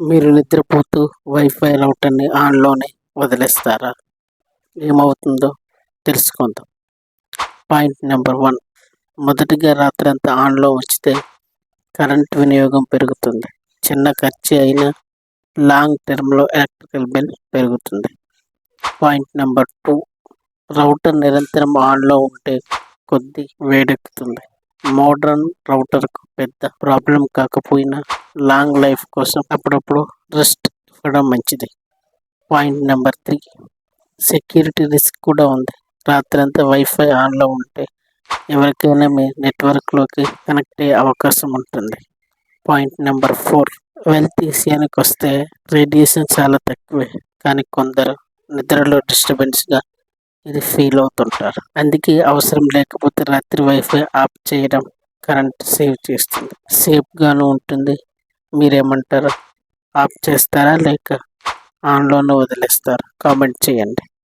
మీరు నిద్రపోతూ వైఫై రౌటర్ని ఆన్లోనే వదిలేస్తారా? ఏమవుతుందో తెలుసుకుందాం. Point number one. మొదటిగా రాత్రంతా ఆన్లో ఉంచితే కరెంట్ వినియోగం పెరుగుతుంది. చిన్న ఖర్చు అయినా లాంగ్ టర్మ్లో ఎలక్ట్రికల్ బిల్ పెరుగుతుంది. Point number two. రౌటర్ నిరంతరం ఆన్లో ఉంటే కొద్ది వేడెక్కుతుంది. మోడ్రన్ రౌటర్కు పెద్ద ప్రాబ్లం కాకపోయినా లాంగ్ లైఫ్ కోసం అప్పుడప్పుడు రెస్ట్ ఇవ్వడం మంచిది. Point number three. Security risk కూడా ఉంది. రాత్రంతా వైఫై ఆన్లో ఉంటే ఎవరికైనా మీ నెట్వర్క్లోకి కనెక్ట్ అయ్యే అవకాశం ఉంటుంది. Point number four. వెల్త్ విషయానికి వస్తే రేడియేషన్ చాలా తక్కువే. కానీ కొందరు నిద్రలో డిస్టర్బెన్స్గా ఇది ఫీల్ అవుతుంటారు. అందుకే అవసరం లేకపోతే రాత్రి వైఫై ఆఫ్ చేయడం కరెంట్ సేవ్ చేస్తుంది. సేఫ్గాను ఉంటుంది. మీరేమంటారు? ఆఫ్ చేస్తారా? లేక ఆన్లోనే వదిలేస్తారా? కామెంట్ చేయండి.